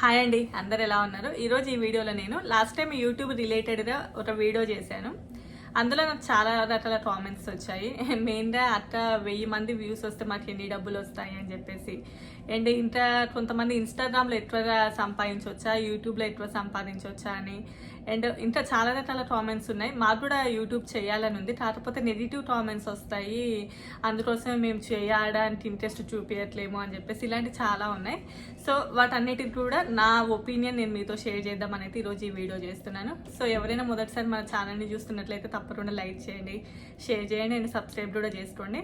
Hi అండి అందరు ఎలా ఉన్నారు? ఈరోజు ఈ వీడియోలో నేను లాస్ట్ టైం యూట్యూబ్ రిలేటెడ్గా ఒక వీడియో చేశాను. అందులో నాకు చాలా రకాల కామెంట్స్ వచ్చాయి. మెయిన్గా అట్ట వెయ్యి మంది వ్యూస్ వస్తే మాకు ఎన్ని డబ్బులు వస్తాయి అని చెప్పేసి. అండ్ ఇంత కొంతమంది ఇన్స్టాగ్రామ్లో ఎక్కువగా సంపాదించవచ్చా యూట్యూబ్లో ఎక్కువ సంపాదించవచ్చా అని. అండ్ ఇంకా చాలా రకాల కామెంట్స్ ఉన్నాయి. మాకు కూడా యూట్యూబ్ చేయాలని ఉంది. కాకపోతే నెగిటివ్ కామెంట్స్ వస్తాయి. అందుకోసమే మేము చేయడానికి ఇంట్రెస్ట్ చూపించట్లేము అని చెప్పేసి ఇలాంటి చాలా ఉన్నాయి. సో వాటన్నిటికి కూడా నా ఒపీనియన్ నేను మీతో షేర్ చేద్దామని అయితే ఈరోజు ఈ వీడియో చేస్తున్నాను. సో ఎవరైనా మొదటిసారి మన ఛానల్ని చూస్తున్నట్లయితే తప్పకుండా లైక్ చేయండి. షేర్ చేయండి అండ్ సబ్స్క్రైబ్ కూడా చేసుకోండి.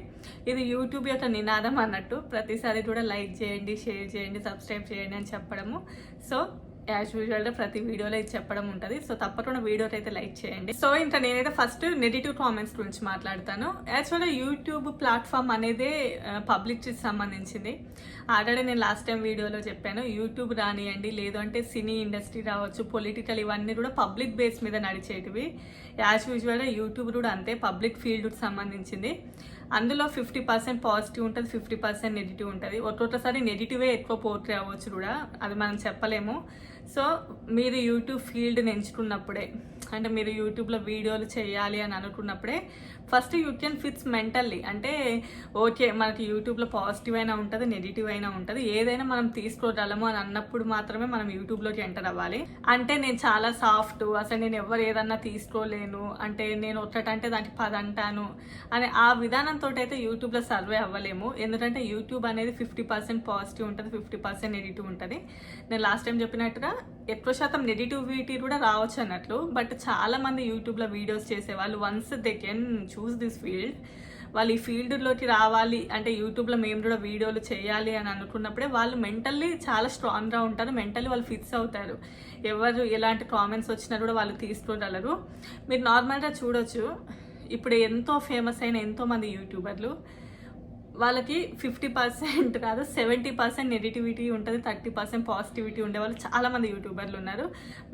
ఇది యూట్యూబ్ యొక్క నినాదం అన్నట్టు ప్రతిసారి కూడా లైక్ చేయండి షేర్ చేయండి సబ్స్క్రైబ్ చేయండి అని చెప్పడము. సో యాజ్ యూజువల్గా ప్రతి వీడియోలో ఇది చెప్పడం ఉంటుంది. సో తప్పకుండా వీడియోకి అయితే లైక్ చేయండి. సో ఇంకా నేనైతే ఫస్ట్ నెగిటివ్ కామెంట్స్ గురించి మాట్లాడతాను. యాక్చువల్గా యూట్యూబ్ ప్లాట్ఫామ్ అనేది పబ్లిక్ సంబంధించింది. ఆల్రెడీ నేను లాస్ట్ టైం వీడియోలో చెప్పాను యూట్యూబ్ రానియండి లేదు అంటే సినీ ఇండస్ట్రీ రావచ్చు పొలిటికల్ ఇవన్నీ కూడా పబ్లిక్ బేస్ మీద నడిచేటివి. యాజ్ యూజువల్గా యూట్యూబ్ కూడా అంతే పబ్లిక్ ఫీల్డ్కి సంబంధించింది. అందులో ఫిఫ్టీ పర్సెంట్ పాజిటివ్ ఉంటుంది ఫిఫ్టీ పర్సెంట్ నెగిటివ్ ఉంటుంది. ఒక్కొక్కసారి నెగిటివే ఎక్కువ పోర్ట్రే అవ్వచ్చు కూడా అది మనం చెప్పలేము. సో మీరు యూట్యూబ్ ఫీల్డ్ని ఎంచుకున్నప్పుడే అంటే మీరు యూట్యూబ్లో వీడియోలు చేయాలి అని అనుకున్నప్పుడే first you can fits mentally. అంటే ఓకే మనకి యూట్యూబ్లో పాజిటివ్ అయినా ఉంటుంది నెగిటివ్ అయినా ఉంటుంది. ఏదైనా మనం తీసుకోగలము అని అన్నప్పుడు మాత్రమే మనం యూట్యూబ్లోకి ఎంటర్ అవ్వాలి. అంటే నేను చాలా సాఫ్ట్. అసలు నేను ఎవరు ఏదన్నా తీసుకోలేను. అంటే నేను ఒక్కటంటే దానికి పది అంటాను. అనే ఆ విధానంతో అయితే యూట్యూబ్లో సర్వే అవ్వలేము. ఎందుకంటే యూట్యూబ్ అనేది ఫిఫ్టీ పర్సెంట్ పాజిటివ్ ఉంటుంది ఫిఫ్టీ పర్సెంట్ నెగిటివ్ ఉంటుంది. నేను లాస్ట్ టైం చెప్పినట్టుగా ఎక్కువ శాతం నెగిటివిటీ కూడా రావచ్చు అన్నట్లు. బట్ చాలా మంది యూట్యూబ్లో వీడియోస్ చేసేవాళ్ళు. Once they can choose this field. వాళ్ళు ఈ ఫీల్డ్లోకి రావాలి అంటే యూట్యూబ్లో మేము కూడా వీడియోలు చేయాలి అని అనుకున్నప్పుడే వాళ్ళు మెంటల్లీ చాలా స్ట్రాంగ్గా ఉంటారు. మెంటల్లీ వాళ్ళు ఫిక్స్ అవుతారు. ఎవరు ఎలాంటి కామెంట్స్ వచ్చినా కూడా వాళ్ళు తీసుకోగలరు మీరు నార్మల్గా చూడొచ్చు. ఇప్పుడు ఎంతో ఫేమస్ అయిన ఎంతోమంది యూట్యూబర్లు. వాళ్ళకి ఫిఫ్టీ పర్సెంట్ కాదు సెవెంటీ పర్సెంట్ నెగిటివిటీ ఉంటుంది థర్టీ పర్సెంట్ పాజిటివిటీ ఉండే వాళ్ళు చాలా మంది యూట్యూబర్లు ఉన్నారు.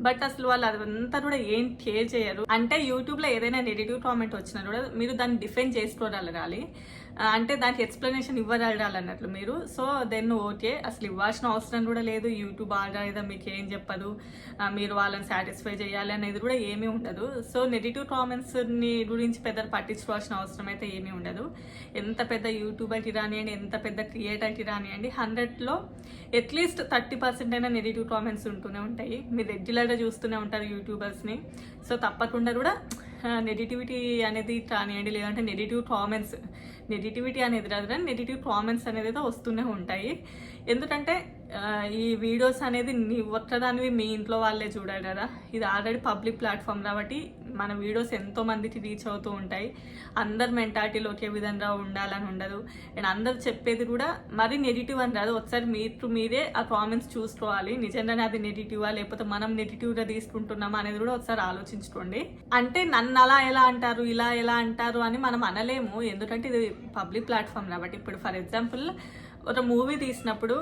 బట్ అసలు వాళ్ళు అదంతా కూడా ఏం కేర్ చేయరు. అంటే యూట్యూబ్లో ఏదైనా నెగిటివ్ కామెంట్ వచ్చినా కూడా మీరు దాన్ని డిఫెండ్ చేసుకోగలగాలి అంటే దానికి ఎక్స్ప్లెనేషన్ ఇవ్వగలగాలన్నట్లు మీరు. సో దెన్ ఓకే అసలు ఇవ్వాల్సిన అవసరం కూడా లేదు. యూట్యూబ్ ఆల్రెడీ మీకు ఏం చెప్పదు మీరు వాళ్ళని సాటిస్ఫై చేయాలి అనేది కూడా ఏమీ ఉండదు. సో నెగిటివ్ కామెంట్స్ని గురించి పెద్ద పట్టించుకోవాల్సిన అవసరం అయితే ఏమీ ఉండదు. ఎంత పెద్ద యూట్యూబర్కి రానియండి ఎంత పెద్ద క్రియేటర్కి రానియండి హండ్రెడ్లో అట్లీస్ట్ థర్టీ పర్సెంట్ అయినా నెగిటివ్ కామెంట్స్ ఉంటూనే ఉంటాయి. మీరు రెగ్యులర్గా చూస్తూనే ఉంటారు యూట్యూబర్స్ని. సో తప్పకుండా కూడా నెగిటివిటీ అనేది కానివ్వండి లేదంటే నెగిటివ్ కామెంట్స్ నెగిటివిటీ అనేది రాదు కానీ నెగిటివ్ కామెంట్స్ అనేది అయితే వస్తూనే ఉంటాయి. ఎందుకంటే ఈ వీడియోస్ అనేది నీ ఒక్కదానివి మీ ఇంట్లో వాళ్ళే చూడాలి కదా. ఇది ఆల్రెడీ పబ్లిక్ ప్లాట్ఫామ్ కాబట్టి మన వీడియోస్ ఎంతో మందికి రీచ్ అవుతూ ఉంటాయి. అందరి మెంటాలిటీలో ఒకే విధంగా ఉండాలని ఉండదు. అండ్ అందరు చెప్పేది కూడా మరి నెగిటివ్ అని రాదు. ఒకసారి మీరు మీరే ఆ కామెంట్స్ చూసుకోవాలి. నిజంగానే అది నెగిటివా లేకపోతే మనం నెగిటివ్గా తీసుకుంటున్నామా అనేది కూడా ఒకసారి ఆలోచించుకోండి. అంటే నన్ను అలా ఎలా అంటారు ఇలా ఎలా అంటారు అని మనం అనలేము. ఎందుకంటే ఇది పబ్లిక్ ప్లాట్ఫామ్ కాబట్టి ఇప్పుడు ఫర్ ఎగ్జాంపుల్ ఒక మూవీ తీసినప్పుడు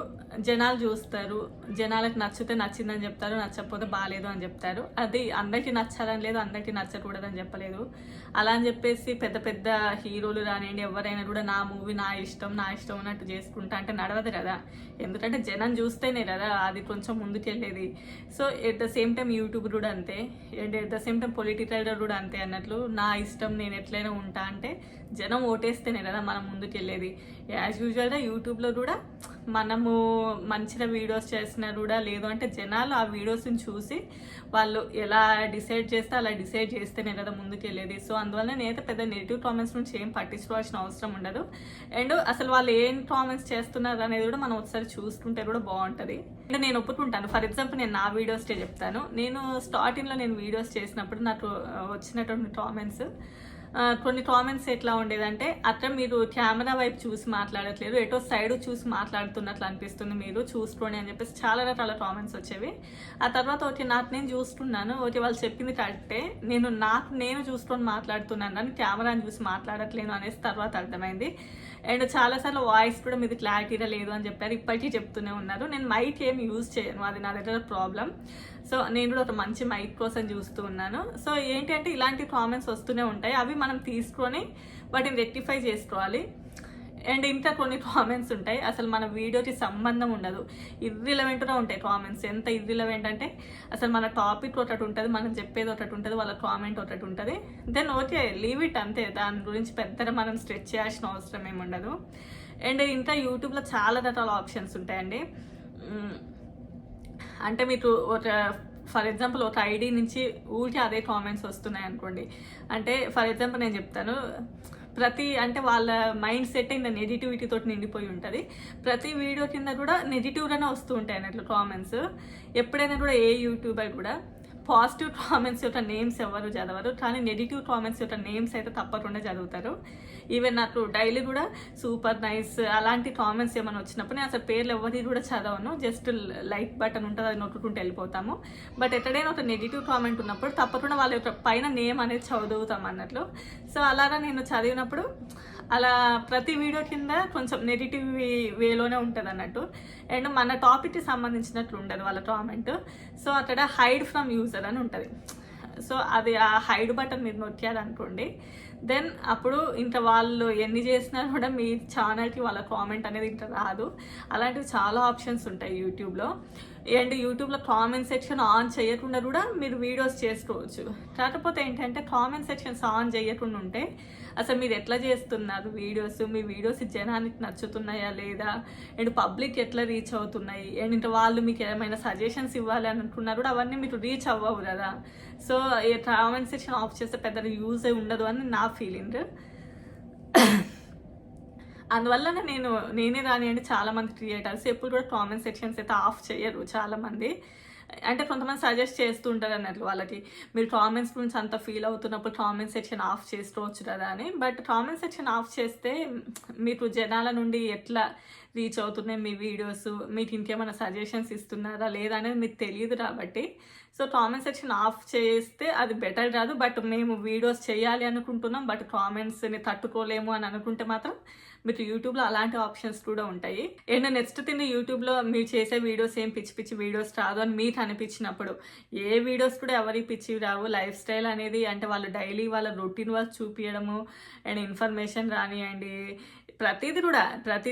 జనాలు చూస్తారు జనాలకు నచ్చితే నచ్చిందని చెప్తారు నచ్చకపోతే బాగాలేదు అని చెప్తారు. అది అందరికీ నచ్చాలని లేదు అందరికీ నచ్చకూడదని చెప్పలేదు. అలా అని చెప్పేసి పెద్ద పెద్ద హీరోలు రానివ్వండి ఎవరైనా కూడా నా మూవీ నా ఇష్టం నా ఇష్టం అన్నట్టు చేసుకుంటా అంటే నడవదు కదా. ఎందుకంటే జనం చూస్తేనే కదా అది కొంచెం ముందుకెళ్ళేది. So at the same time YouTube కూడా అంతే. And at the same time political కూడా అంతే అన్నట్లు నా ఇష్టం నేను ఎట్లయినా ఉంటా అంటే జనం ఓటేస్తేనే కదా మనం ముందుకెళ్ళేది. యాజ్ యూజువల్గా యూట్యూబ్లో కూడా మనము మంచిగా వీడియోస్ చేసినా కూడా లేదు. అంటే జనాలు ఆ వీడియోస్ని చూసి వాళ్ళు ఎలా డిసైడ్ చేస్తే అలా డిసైడ్ చేస్తేనే కదా ముందుకెళ్ళేది. సో అందువల్ల నేనైతే పెద్ద నెగిటివ్ కామెంట్స్ నుంచి ఏం పట్టించుకోవాల్సిన అవసరం ఉండదు. అండ్ అసలు వాళ్ళు ఏం కామెంట్స్ చేస్తున్నారు అనేది కూడా మనం ఒకసారి చూసుకుంటే కూడా బాగుంటుంది. అంటే నేను ఒప్పుకుంటాను. ఫర్ ఎగ్జాంపుల్ నేను నా వీడియోస్కే చెప్తాను. నేను స్టార్టింగ్లో నేను వీడియోస్ చేసినప్పుడు నాకు వచ్చినటువంటి కామెంట్స్ కొన్ని కామెంట్స్ ఎట్లా ఉండేదంటే అట్లా మీరు కెమెరా వైపు చూసి మాట్లాడట్లేదు ఎటో సైడ్ చూసి మాట్లాడుతున్నట్లు అనిపిస్తుంది మీరు చూసుకోండి అని చెప్పేసి చాలా రకాల కామెంట్స్ వచ్చేవి. ఆ తర్వాత ఓకే నాకు నేను చూస్తున్నాను ఓకే వాళ్ళు చెప్పింది కరెక్టే. నేను నాకు నేను చూసుకొని మాట్లాడుతున్నాను కానీ కెమెరాని చూసి మాట్లాడట్లేను అనేసి తర్వాత అర్థమైంది. అండ్ చాలాసార్లు వాయిస్ కూడా మీది క్లారిటీగా లేదు అని చెప్పారు. ఇప్పటికీ చెప్తూనే ఉన్నారు. నేను మైక్ ఏం యూజ్ చేయను. అది నా దగ్గర ప్రాబ్లం సో నేను కూడా ఒక మంచి మైక్ కోసం చూస్తూ ఉన్నాను. సో ఏంటి అంటే ఇలాంటి కామెంట్స్ వస్తూనే ఉంటాయి. అవి మనం తీసుకొని వాటిని రెక్టిఫై చేసుకోవాలి. అండ్ ఇంకా కొన్ని కామెంట్స్ ఉంటాయి. అసలు మన వీడియోకి సంబంధం ఉండదు. ఇర్రిలవెంట్గా ఉంటాయి కామెంట్స్ ఎంత ఇర్రిలవెంట్ అంటే అసలు మన టాపిక్ ఒకటి ఉంటుంది మనం చెప్పేది ఒకటి ఉంటుంది వాళ్ళ కామెంట్ ఒకటి ఉంటుంది. దెన్ ఓకే లీవ్ ఇట్ అంతే. దాని గురించి పెద్దగా మనం స్ట్రెచ్ చేయాల్సిన అవసరం ఏమి ఉండదు. అండ్ ఇంకా యూట్యూబ్లో చాలా రకాల ఆప్షన్స్ ఉంటాయండి. అంటే మీకు ఒక ఫర్ ఎగ్జాంపుల్ ఒక ఐడి నుంచి ఊరికి అదే కామెంట్స్ వస్తున్నాయి అనుకోండి. అంటే ఫర్ ఎగ్జాంపుల్ నేను చెప్తాను ప్రతి అంటే వాళ్ళ మైండ్ సెట్ ఇంకా నెగిటివిటీ తోటి నిండిపోయి ఉంటుంది. ప్రతి వీడియో కింద కూడా నెగిటివ్గానే వస్తూ ఉంటాయి అన్నట్లు కామెంట్స్. ఎప్పుడైనా కూడా ఏ యూట్యూబర్ కూడా పాజిటివ్ కామెంట్స్ యొక్క నేమ్స్ ఎవరు చదవరు కానీ నెగిటివ్ కామెంట్స్ యొక్క నేమ్స్ అయితే తప్పకుండా చదువుతారు. ఈవెన్ నాకు డైలీ కూడా సూపర్ నైస్ అలాంటి కామెంట్స్ ఏమైనా వచ్చినప్పుడు నేను అసలు పేర్లు ఎవరిది కూడా చదవను. జస్ట్ లైక్ బటన్ ఉంటుంది అది నొట్టుకుంటూ వెళ్ళిపోతాము. బట్ ఎక్కడైనా ఒక నెగిటివ్ కామెంట్ ఉన్నప్పుడు తప్పకుండా వాళ్ళ యొక్క పైన నేమ్ అనేది చదువుతాం అన్నట్లు. సో అలాగా నేను చదివినప్పుడు అలా ప్రతి వీడియో కింద కొంచెం నెగిటివ్ వేలోనే ఉంటుంది అన్నట్టు. అండ్ మన టాపిక్కి సంబంధించినట్లు ఉండదు వాళ్ళ కామెంట్ సో అక్కడ హైడ్ ఫ్రమ్ యూజర్ అని ఉంటుంది. సో అది ఆ హైడ్ బటన్ మీరు నొక్కారనుకోండి దెన్ అప్పుడు ఇంత వాళ్ళు ఎన్ని చేసినా కూడా మీ ఛానల్కి వాళ్ళ కామెంట్ అనేది ఇంత రాదు. అలాంటివి చాలా ఆప్షన్స్ ఉంటాయి యూట్యూబ్లో అండ్ యూట్యూబ్లో కామెంట్ సెక్షన్ ఆన్ చేయకుండా కూడా మీరు వీడియోస్ చేసుకోవచ్చు. కాకపోతే ఏంటంటే కామెంట్ సెక్షన్స్ ఆన్ చేయకుండా ఉంటే అసలు మీరు ఎట్లా చేస్తున్నారు వీడియోస్ మీ వీడియోస్ జనానికి నచ్చుతున్నాయా లేదా? అండ్ పబ్లిక్ ఎట్లా రీచ్ అవుతున్నాయి? అండ్ ఇంకా వాళ్ళు మీకు ఏమైనా సజెషన్స్ ఇవ్వాలి అని అనుకున్నా కూడా అవన్నీ మీకు రీచ్ అవ్వవు కదా. సో ఈ కామెంట్ సెక్షన్ ఆఫ్ చేస్తే పెద్ద యూజ్ ఉండదు అని నా ఫీలింగ్ అందువల్ల నేను నేనే రానియండి చాలా మంది క్రియేటర్స్ ఎప్పుడు కూడా కామెంట్ సెక్షన్స్ అయితే ఆఫ్ చేయరు చాలా మంది అంటే కొంతమంది సజెస్ట్ చేస్తూ ఉంటారు అన్నట్లు వాళ్ళకి. మీరు కామెంట్స్ గురించి అంత ఫీల్ అవుతున్నప్పుడు కామెంట్ సెక్షన్ ఆఫ్ చేసుకోవచ్చు కదా అని. బట్ కామెంట్ సెక్షన్ ఆఫ్ చేస్తే మీకు జనాల నుండి ఎట్లా రీచ్ అవుతున్నాయి మీ వీడియోస్ మీకు ఇంకేమైనా సజెషన్స్ ఇస్తున్నారా? లేదా అనేది మీకు తెలియదు కాబట్టి. సో కామెంట్ సెక్షన్ ఆఫ్ చేస్తే అది బెటర్ కాదు. బట్ మేము వీడియోస్ చేయాలి అనుకుంటున్నాం. బట్ కామెంట్స్ని తట్టుకోలేము అని అనుకుంటే మాత్రం మీకు యూట్యూబ్లో అలాంటి ఆప్షన్స్ కూడా ఉంటాయి. అండ్ నెక్స్ట్ తిన్న యూట్యూబ్లో మీరు చేసే వీడియోస్ ఏం పిచ్చి పిచ్చి వీడియోస్ రాదు అని మీకు అనిపించినప్పుడు ఏ వీడియోస్ కూడా ఎవరికి పిచ్చి రావు. లైఫ్ స్టైల్ అనేది అంటే వాళ్ళు డైలీ వాళ్ళ రొటీన్ వర్క్ చూపించడము అండ్ ఇన్ఫర్మేషన్ రానియండి. ప్రతిదీ కూడా ప్రతి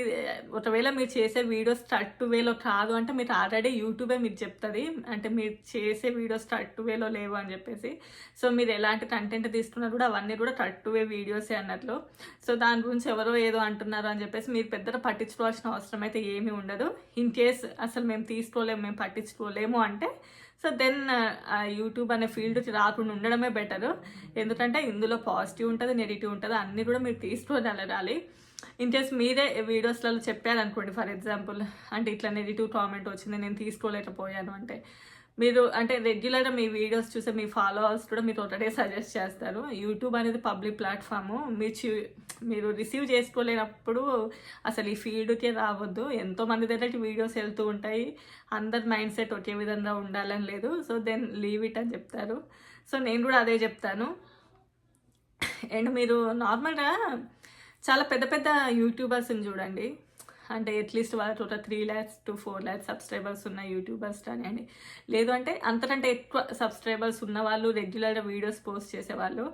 ఒకవేళ మీరు చేసే వీడియోస్ థర్డ్ వేలో కాదు అంటే మీరు ఆల్రెడీ యూట్యూబే మీకు చెప్తుంది. అంటే మీరు చేసే వీడియోస్ థర్డ్ వేలో లేవు అని చెప్పేసి. సో మీరు ఎలాంటి కంటెంట్ తీసుకున్నా కూడా అవన్నీ కూడా థర్డ్ వే వీడియోసే అన్నట్లు. సో దాని గురించి ఎవరో ఏదో అంటున్నారు అని చెప్పేసి మీరు పెద్దగా పట్టించుకోవాల్సిన అవసరం అయితే ఏమీ ఉండదు. ఇన్ కేస్ అసలు మేము తీసుకోలేము మేము పట్టించుకోలేము అంటే సో దెన్ యూట్యూబ్ అనే ఫీల్డ్ రాకుండా ఉండడమే బెటర్. ఎందుకంటే ఇందులో పాజిటివ్ ఉంటుంది నెగిటివ్ ఉంటుంది అన్నీ కూడా మీరు తీసుకోగలగాలి ఇన్ కేస్ మీరే వీడియోస్లలో చెప్పారనుకోండి ఫర్ ఎగ్జాంపుల్ అంటే ఇట్లా నెగిటివ్ కామెంట్ వచ్చింది నేను తీసుకోలేకపోయాను అంటే మీరు అంటే రెగ్యులర్గా మీ వీడియోస్ చూసే మీ ఫాలోవర్స్ కూడా మీరు ఒకటే సజెస్ట్ చేస్తారు. యూట్యూబ్ అనేది పబ్లిక్ ప్లాట్ఫామ్ మీరు చూ- మీరు రిసీవ్ చేసుకోలేనప్పుడు అసలు ఈ ఫీల్డ్కే రావద్దు. ఎంతో మంది దగ్గర వీడియోస్ వెళ్తూ ఉంటాయి. అందరి మైండ్ సెట్ ఒకే విధంగా ఉండాలని లేదు. సో దెన్ లీవ్ ఇట్ అని చెప్తారు. సో నేను కూడా అదే చెప్తాను. అండ్ మీరు నార్మల్గా చాలా పెద్ద పెద్ద యూట్యూబర్స్ని చూడండి. అంటే అట్లీస్ట్ వాళ్ళ total three lakhs to four lakhs subscribers ఉన్న యూట్యూబర్స్ కానివ్వండి. లేదు అంటే అంతకంటే ఎక్కువ సబ్స్క్రైబర్స్ ఉన్న వాళ్ళు రెగ్యులర్గా వీడియోస్ పోస్ట్ చేసేవాళ్ళు.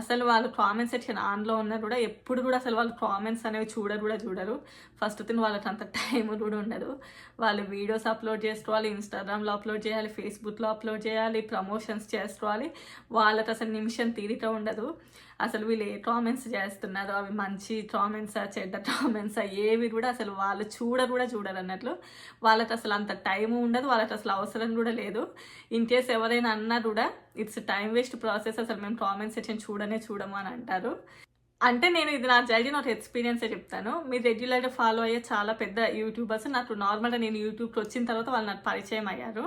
అసలు వాళ్ళు కామెంట్ సెక్షన్ ఆన్లో ఉన్నా కూడా ఎప్పుడు కూడా అసలు వాళ్ళు కామెంట్స్ అనేవి చూడరు కూడా చూడరు. ఫస్ట్ థింగ్ వాళ్ళకి అంత టైం కూడా ఉండదు. వాళ్ళు వీడియోస్ అప్లోడ్ చేసుకోవాలి ఇన్స్టాగ్రామ్లో అప్లోడ్ చేయాలి ఫేస్బుక్లో అప్లోడ్ చేయాలి ప్రమోషన్స్ చేసుకోవాలి. వాళ్ళకి అసలు నిమిషం తీరిక ఉండదు. అసలు వీళ్ళు ఏ కామెంట్స్ చేస్తున్నారో అవి మంచి కామెంట్సా చెడ్డ కామెంట్సా ఏవి కూడా అసలు వాళ్ళు చూడరు కూడా చూడరు అన్నట్లు. వాళ్ళకి అసలు అంత టైం ఉండదు వాళ్ళకి అసలు అవసరం కూడా లేదు. ఇన్ కేస్ ఎవరైనా అన్నా కూడా ఇట్స్ టైం వేస్ట్ ప్రాసెస్ అసలు మేము కామెంట్ సెక్షన్ చూడనే చూడము అని అంటారు. అంటే నేను ఇది నాకు జరిగిన ఒక ఎక్స్పీరియన్సే చెప్తాను. మీరు రెగ్యులర్గా ఫాలో అయ్యే చాలా పెద్ద యూట్యూబర్స్ నాకు నార్మల్గా నేను యూట్యూబ్కి వచ్చిన తర్వాత వాళ్ళు నాకు పరిచయం అయ్యారు.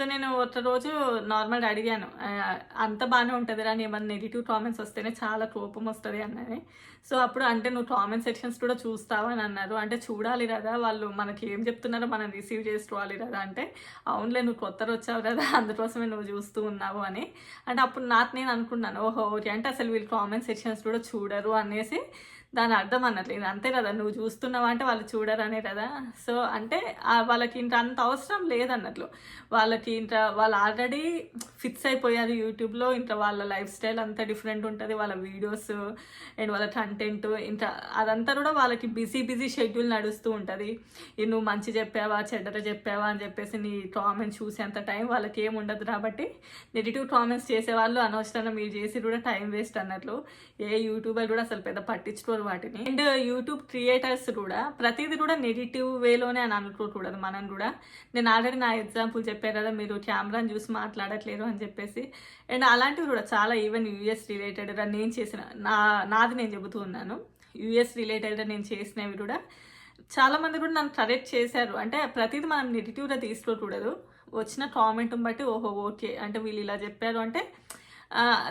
సో నేను ఒక రోజు నార్మల్గా అడిగాను అంత బాగానే ఉంటుంది అని ఏమన్నా నెగిటివ్ కామెంట్స్ వస్తేనే చాలా కోపం వస్తుంది అన్నది. సో అప్పుడు అంటే నువ్వు కామెంట్ సెక్షన్స్ కూడా చూస్తావా అని అన్నారు. అంటే చూడాలి కదా వాళ్ళు మనకి ఏం చెప్తున్నారో మనం రిసీవ్ చేసుకోవాలి కదా అంటే అవునులే నువ్వు కొత్త వచ్చావు కదా అందుకోసమే నువ్వు చూస్తూ ఉన్నావు అని. అంటే అప్పుడు నాకు నేను అనుకున్నాను ఓహో ఓకే అంటే అసలు వీళ్ళు కామెంట్ సెక్షన్స్ కూడా చూడరు అనేసి. దాని అర్థం అన్నట్లేదు అంతే కదా నువ్వు చూస్తున్నావా అంటే వాళ్ళు చూడరనే కదా. సో అంటే వాళ్ళకి ఇంత అంత అవసరం లేదన్నట్లు. వాళ్ళకి ఇంత వాళ్ళు ఆల్రెడీ ఫిక్స్ అయిపోయారు యూట్యూబ్లో. ఇంత వాళ్ళ లైఫ్ స్టైల్ అంతా డిఫరెంట్ ఉంటుంది. వాళ్ళ వీడియోస్ అండ్ వాళ్ళ కంటెంట్ ఇంత అదంతా కూడా వాళ్ళకి బిజీ బిజీ షెడ్యూల్ నడుస్తూ ఉంటుంది. నువ్వు మంచి చెప్పావా చెడ్డట చెప్పావా? అని చెప్పేసి నీ కామెంట్స్ చూసేంత టైం వాళ్ళకి ఏం ఉండదు కాబట్టి నెగిటివ్ కామెంట్స్ చేసే వాళ్ళు అనవసరంగా మీరు చేసి కూడా టైం వేస్ట్ అన్నట్లు. ఏ యూట్యూబర్ కూడా అసలు పెద్ద పట్టించుకోరు. వాటిని. అండ్ యూట్యూబ్ క్రియేటర్స్ కూడా ప్రతిదీ కూడా నెగిటివ్ వేలోనే అని అనుకోకూడదు మనం కూడా. నేను ఆల్రెడీ నా ఎగ్జాంపుల్ చెప్పాను కదా మీరు కెమెరాని చూసి మాట్లాడట్లేరు అని చెప్పేసి. అండ్ అలాంటివి కూడా చాలా ఈవెన్ యూఎస్ రిలేటెడ్ నేను చేసిన నా నాది నేను చెబుతూ ఉన్నాను. యూఎస్ రిలేటెడ్ నేను చేసినవి కూడా చాలామంది కూడా నన్ను కరెక్ట్ చేశారు. అంటే ప్రతిదీ మనం నెగిటివ్గా తీసుకోకూడదు. వచ్చిన కామెంట్ బట్టి ఓహో ఓకే. అంటే వీళ్ళు ఇలా చెప్పారు అంటే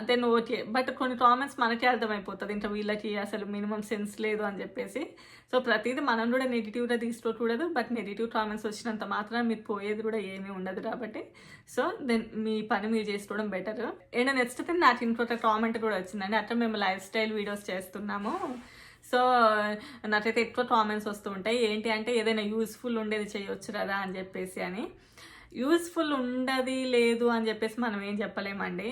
దెన్ ఓకే బట్ కొన్ని కామెంట్స్ మనకే అర్థమైపోతుంది. ఇంకా వీళ్ళకి అసలు మినిమం సెన్స్ లేదు అని చెప్పేసి. సో ప్రతిదీ మనం కూడా నెగిటివ్గా తీసుకోకూడదు. బట్ నెగిటివ్ కామెంట్స్ వచ్చినంత మాత్రం మీరు పోయేది కూడా ఏమీ ఉండదు కాబట్టి. సో దెన్ మీ పని మీరు చేసుకోవడం బెటర్ అండ్ నెక్స్ట్ థింగ్ నాకు ఇంకొక కామెంట్ కూడా వచ్చిందండి. అట్లా మేము లైఫ్ స్టైల్ వీడియోస్ చేస్తున్నాము. సో నాకైతే ఎక్కువ కామెంట్స్ వస్తూ ఉంటాయి. ఏంటి అంటే ఏదైనా యూస్ఫుల్ ఉండేది చేయొచ్చు కదా అని చెప్పేసి అని. యూస్ఫుల్ ఉండదు లేదు అని చెప్పేసి మనం ఏం చెప్పలేమండి.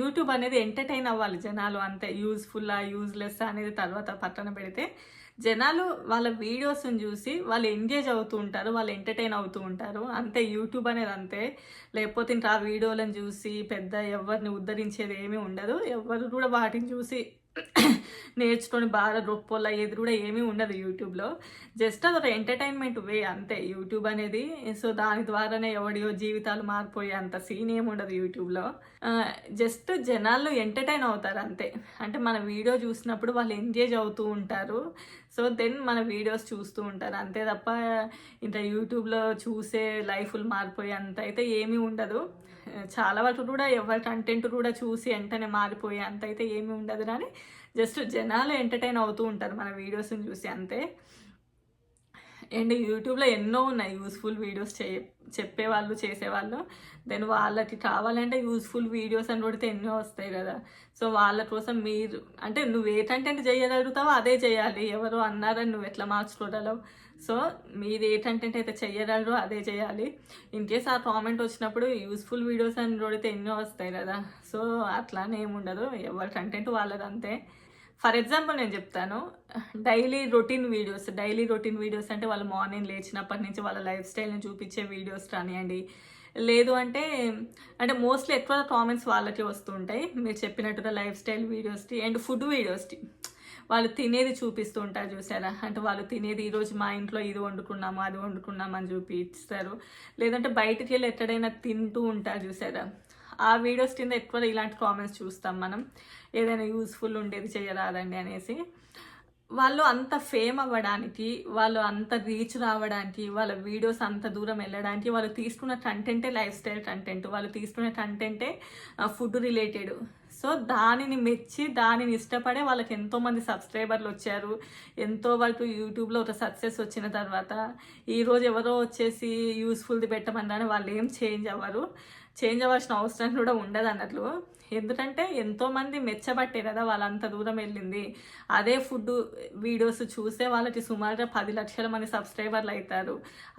యూట్యూబ్ అనేది ఎంటర్టైన్ అవ్వాలి. జనాలు అంతే యూజ్ఫుల్లా యూజ్లెస్ అనేది తర్వాత పక్కన పెడితే జనాలు వాళ్ళ వీడియోస్ని చూసి వాళ్ళు ఎంగేజ్ అవుతూ ఉంటారు వాళ్ళు ఎంటర్టైన్ అవుతూ ఉంటారు. అంతే యూట్యూబ్ అనేది అంతే. లేకపోతే ఇంకా ఆ వీడియోలను చూసి పెద్ద ఎవరిని ఉద్ధరించేది ఏమీ ఉండదు. ఎవరు కూడా వాటిని చూసి నేర్చుకొని బాగా గొప్పోళ్ళ ఏది కూడా ఏమీ ఉండదు యూట్యూబ్లో. జస్ట్ అదొక ఎంటర్టైన్మెంట్ వే అంతే యూట్యూబ్ అనేది. సో దాని ద్వారానే ఎవడియో జీవితాలు మారిపోయే అంత సీన్ ఏమి ఉండదు యూట్యూబ్లో. జస్ట్ జనాలు ఎంటర్టైన్ అవుతారు అంతే. అంటే మన వీడియో చూసినప్పుడు వాళ్ళు ఎంగేజ్ అవుతూ ఉంటారు. సో దెన్ మన వీడియోస్ చూస్తూ ఉంటారు. అంతే తప్ప ఇంత యూట్యూబ్లో చూసే లైఫ్లు మారిపోయే అంత అయితే ఏమీ ఉండదు. చాలా వరకు కూడా ఎవరి కంటెంట్ కూడా చూసి వెంటనే మారిపోయే అంత అయితే ఏమీ ఉండదు. కానీ జస్ట్ జనాలు ఎంటర్టైన్ అవుతూ ఉంటారు మన వీడియోస్ని చూసి అంతే. అండ్ యూట్యూబ్లో ఎన్నో ఉన్నాయి యూస్ఫుల్ వీడియోస్ చే చెప్పేవాళ్ళు చేసేవాళ్ళు. దెన్ వాళ్ళకి కావాలంటే యూస్ఫుల్ వీడియోస్ అని కొడితే ఎన్నో వస్తాయి కదా. సో వాళ్ళ కోసం మీరు అంటే నువ్వు ఏ కంటెంట్ చేయగలుగుతావో అదే చేయాలి. ఎవరు అన్నారని నువ్వు ఎట్లా మార్చుకోగలవు? సో మీరు ఏ కంటెంట్ అయితే చేయగలరో అదే చేయాలి. ఇన్ కేస్ ఆ కామెంట్ వచ్చినప్పుడు యూస్ఫుల్ వీడియోస్ అని కొడితే ఎన్నో వస్తాయి కదా. సో అట్లానే ఏముండదు ఎవరి కంటెంట్ వాళ్ళది అంతే ఫర్ ఎగ్జాంపుల్ నేను చెప్తాను daily routine videos daily routine videos అంటే వాళ్ళు మార్నింగ్ లేచినప్పటి నుంచి వాళ్ళ లైఫ్ స్టైల్ని చూపించే వీడియోస్ కానివ్వండి లేదు అంటే అంటే మోస్ట్లీ ఎక్కువ కామెంట్స్ వాళ్ళకి వస్తుంటాయి. మీరు చెప్పినట్టుగా లైఫ్ స్టైల్ వీడియోస్కి అండ్ ఫుడ్ వీడియోస్కి. వాళ్ళు తినేది చూపిస్తూ ఉంటారు చూసారా? అంటే వాళ్ళు తినేది ఈరోజు మా ఇంట్లో ఇది వండుకున్నాము అది వండుకున్నాము అని చూపిస్తారు. లేదంటే బయటికి వెళ్ళి ఎక్కడైనా తింటూ ఉంటారు చూసారా? ఆ వీడియోస్ కింద ఎక్కువ ఇలాంటి కామెంట్స్ చూస్తాం మనం. ఏదైనా యూస్ఫుల్ ఉండేది చేయరాదండి అనేసి. వాళ్ళు అంత ఫేమ్ అవ్వడానికి వాళ్ళు అంత రీచ్ రావడానికి వాళ్ళ వీడియోస్ అంత దూరం వెళ్ళడానికి వాళ్ళు తీసుకున్న కంటెంటే లైఫ్ స్టైల్ కంటెంట్ వాళ్ళు తీసుకున్న కంటెంటే ఫుడ్ రిలేటెడ్ సో దానిని మెచ్చి దానిని ఇష్టపడే వాళ్ళకి ఎంతోమంది సబ్స్క్రైబర్లు వచ్చారు. ఎంతో వరకు యూట్యూబ్లో ఒక సక్సెస్ వచ్చిన తర్వాత ఈరోజు ఎవరో వచ్చేసి యూస్ఫుల్ది పెట్టమన్నారని వాళ్ళు ఏం చేంజ్ అవ్వరు. చేంజ్ అవ్వాల్సిన అవసరం కూడా ఉండదు అన్నట్లు. ఎందుకంటే ఎంతోమంది మెచ్చబట్టే కదా వాళ్ళంత దూరం వెళ్ళింది. అదే ఫుడ్ వీడియోస్ చూసే వాళ్ళకి సుమారుగా పది లక్షల మంది సబ్స్క్రైబర్లు అవుతారు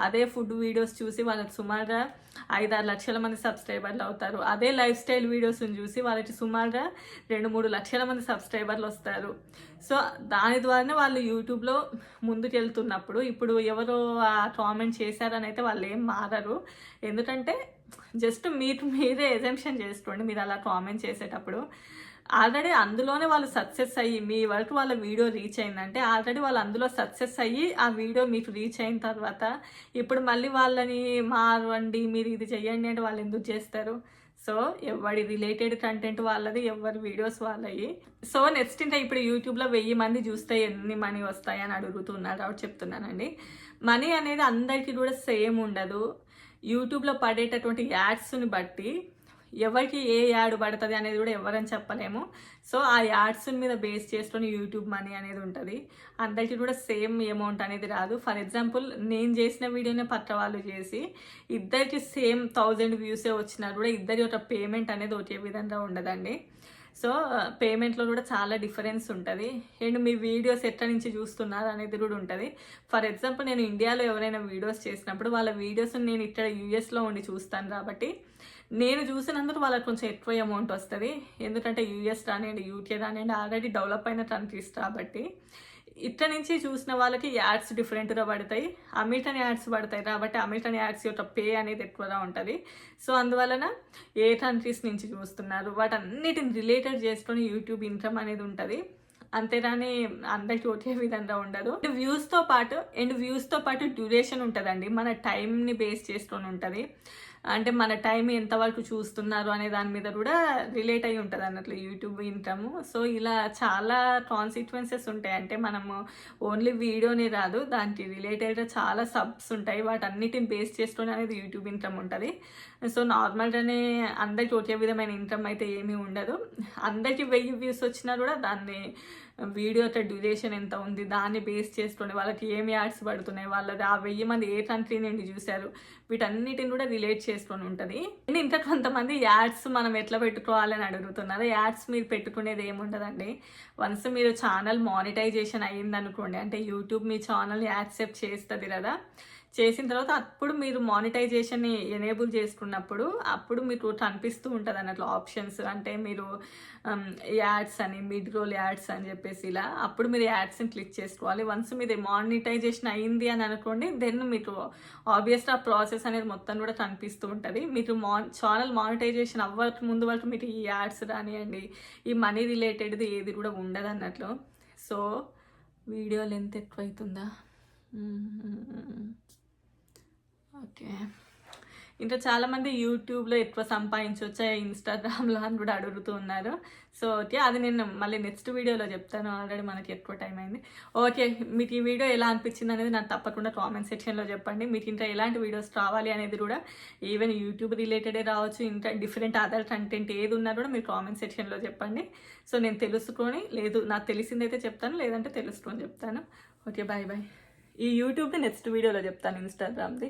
అదే ఫుడ్ వీడియోస్ చూసి వాళ్ళకి సుమారుగా ఐదారు లక్షల మంది సబ్స్క్రైబర్లు అవుతారు. అదే లైఫ్ స్టైల్ వీడియోస్ని చూసి వాళ్ళకి సుమారుగా రెండు మూడు లక్షల మంది సబ్స్క్రైబర్లు వస్తారు. సో దాని ద్వారానే వాళ్ళు యూట్యూబ్లో ముందుకు వెళ్తున్నప్పుడు ఇప్పుడు ఎవరో ఆ కామెంట్ చేశారని అయితే వాళ్ళు ఏం మారరు. ఎందుకంటే జస్ట్ మీరు మీరే ఎజెంప్షన్ చేసుకోండి మీరు అలా కామెంట్ చేసేటప్పుడు. ఆల్రెడీ అందులోనే వాళ్ళు సక్సెస్ అయ్యి మీ వరకు వాళ్ళ వీడియో రీచ్ అయిందంటే ఆల్రెడీ వాళ్ళు అందులో సక్సెస్ అయ్యి ఆ వీడియో మీకు రీచ్ అయిన తర్వాత ఇప్పుడు మళ్ళీ వాళ్ళని మారండి మీరు ఇది చెయ్యండి అంటే వాళ్ళు ఎందుకు చేస్తారు? సో ఎవరి రిలేటెడ్ కంటెంట్ వాళ్ళది ఎవరి వీడియోస్ వాళ్ళవి సో నెక్స్ట్ ఇంకా ఇప్పుడు యూట్యూబ్లో వెయ్యి మంది చూస్తే ఎన్ని మనీ వస్తాయని అడుగుతున్నారు కాబట్టి చెప్తున్నానండి. మనీ అనేది అందరికీ కూడా సేమ్ ఉండదు. యూట్యూబ్లో పడేటటువంటి యాడ్స్ని బట్టి ఎవరికి ఏ యాడ్ పడుతుంది అనేది కూడా ఎవరని చెప్పలేము. సో ఆ యాడ్స్ మీద బేస్ చేసుకొని యూట్యూబ్ మనీ అనేది ఉంటుంది. అందరికీ కూడా సేమ్ అమౌంట్ అనేది రాదు. ఫర్ ఎగ్జాంపుల్ నేను చేసిన వీడియోనే పక్క వాళ్ళు చేసి ఇద్దరికి సేమ్ థౌజండ్ వ్యూసే వచ్చినా కూడా ఇద్దరి ఒక పేమెంట్ అనేది ఒకే విధంగా ఉండదండి. సో పేమెంట్లో కూడా చాలా డిఫరెన్స్ ఉంటుంది. అండ్ మీ వీడియోస్ ఎట్లా నుంచి చూస్తున్నారు అనేది కూడా ఉంటుంది. ఫర్ ఎగ్జాంపుల్ నేను ఇండియాలో ఎవరైనా వీడియోస్ చేసినప్పుడు వాళ్ళ వీడియోస్ నేను ఇక్కడ యూఎస్లో ఉండి చూస్తాను కాబట్టి నేను చూసినందుకు వాళ్ళకి కొంచెం ఎక్కువ అమౌంట్ వస్తుంది. ఎందుకంటే యూఎస్ రానివ్వండి యూకే రానివ్వండి ఆల్రెడీ డెవలప్ అయిన కంట్రీస్ కాబట్టి ఇట్ల నుంచి చూసిన వాళ్ళకి యాడ్స్ డిఫరెంట్గా పడతాయి. అమీటన్ యాడ్స్ పడతాయి. కాబట్టి అమీటన్ యాడ్స్ యొక్క పే అనేది ఎక్కువగా ఉంటుంది. సో అందువలన ఏ కంట్రీస్ నుంచి చూస్తున్నారు? వాటన్నిటిని రిలేటెడ్ చేసుకొని యూట్యూబ్ ఇన్కమ్ అనేది ఉంటుంది. అంతేగాని అందరికి ఒకే విధంగా ఉండదు. అండ్ వ్యూస్తో పాటు అండ్ వ్యూస్తో పాటు డ్యూరేషన్ ఉంటుందండి. మన టైంని బేస్ చేసుకొని ఉంటుంది. అంటే మన టైం ఎంతవరకు చూస్తున్నారు అనే దాని మీద కూడా రిలేట్ అయి ఉంటుంది అన్నట్లు యూట్యూబ్ ఇన్కమ్ సో ఇలా చాలా కాన్సిక్వెన్సెస్ ఉంటాయి. అంటే మనము ఓన్లీ వీడియోనే రాదు దానికి రిలేటెడ్ చాలా సబ్స్ ఉంటాయి. వాటన్నిటిని బేస్ చేసుకొని అనేది యూట్యూబ్ ఇన్కమ్ ఉంటుంది. సో నార్మల్గానే అందరికి ఒకే విధమైన ఇన్కమ్ అయితే ఏమీ ఉండదు. అందరికి వెయ్యి వ్యూస్ వచ్చినా కూడా దాన్ని వీడియో డ్యూరేషన్ ఎంత ఉంది దాన్ని బేస్ చేసుకొని వాళ్ళకి ఏమి యాడ్స్ పడుతున్నాయి వాళ్ళది ఆ వెయ్యి మంది ఏ కంట్రీ నుండి చూశారు వీటన్నిటిని కూడా రిలేట్ చేసుకొని ఉంటుంది. అండ్ ఇంకా కొంతమంది యాడ్స్ మనం ఎట్లా పెట్టుకోవాలని అడుగుతున్నారు. యాడ్స్ మీరు పెట్టుకునేది ఏముండదండి? వన్స్ మీరు ఛానల్ మానిటైజేషన్ అయ్యిందనుకోండి అంటే యూట్యూబ్ మీ ఛానల్ యాక్సెప్ట్ చేస్తుంది కదా చేసిన తర్వాత అప్పుడు మీరు మానిటైజేషన్ని ఎనేబుల్ చేసుకున్నప్పుడు అప్పుడు మీకు కనిపిస్తూ ఉంటుంది అన్నట్లు ఆప్షన్స్ అంటే మీరు um, యాడ్స్ అని మిడ్ రోల్ యాడ్స్ అని చెప్పేసి ఇలా అప్పుడు మీరు యాడ్స్ని క్లిక్ చేసుకోవాలి. వన్స్ మీది మానిటైజేషన్ అయింది అని అనుకోండి దెన్ మీకు ఆబ్వియస్గా ఆ ప్రాసెస్ అనేది మొత్తం కూడా కనిపిస్తూ ఉంటుంది. మీకు మా ఛానల్ మానిటైజేషన్ అవ్వక ముందు వరకు మీకు ఈ యాడ్స్ రానివ్వండి ఈ మనీ రిలేటెడ్ది ఏది కూడా ఉండదు అన్నట్లు. సో వీడియో లెంత్ ఎక్కువ అవుతుందా ఓకే. ఇంకా చాలామంది యూట్యూబ్లో ఎక్కువ సంపాదించవచ్చా ఇన్స్టాగ్రామ్లో అని కూడా అడుగుతూ ఉన్నారు. సో ఓకే అది నేను మళ్ళీ నెక్స్ట్ వీడియోలో చెప్తాను. ఆల్రెడీ మనకి ఎక్కువ టైం అయింది. ఓకే మీకు ఈ వీడియో ఎలా అనిపించింది అనేది నాకు తప్పకుండా కామెంట్ సెక్షన్లో చెప్పండి. మీకు ఇంకా ఎలాంటి వీడియోస్ రావాలి అనేది కూడా ఈవెన్ యూట్యూబ్ రిలేటెడే రావచ్చు ఇంకా డిఫరెంట్ అదర్ కంటెంట్ ఏది ఉన్నా కూడా మీరు కామెంట్ సెక్షన్లో చెప్పండి. సో నేను తెలుసుకొని లేదు నాకు తెలిసిందైతే చెప్తాను లేదంటే తెలుసుకొని చెప్తాను. Okay bye bye. ఈ యూట్యూబ్ని నెక్స్ట్ వీడియోలో చెప్తాను ఇన్స్టాగ్రామ్ది.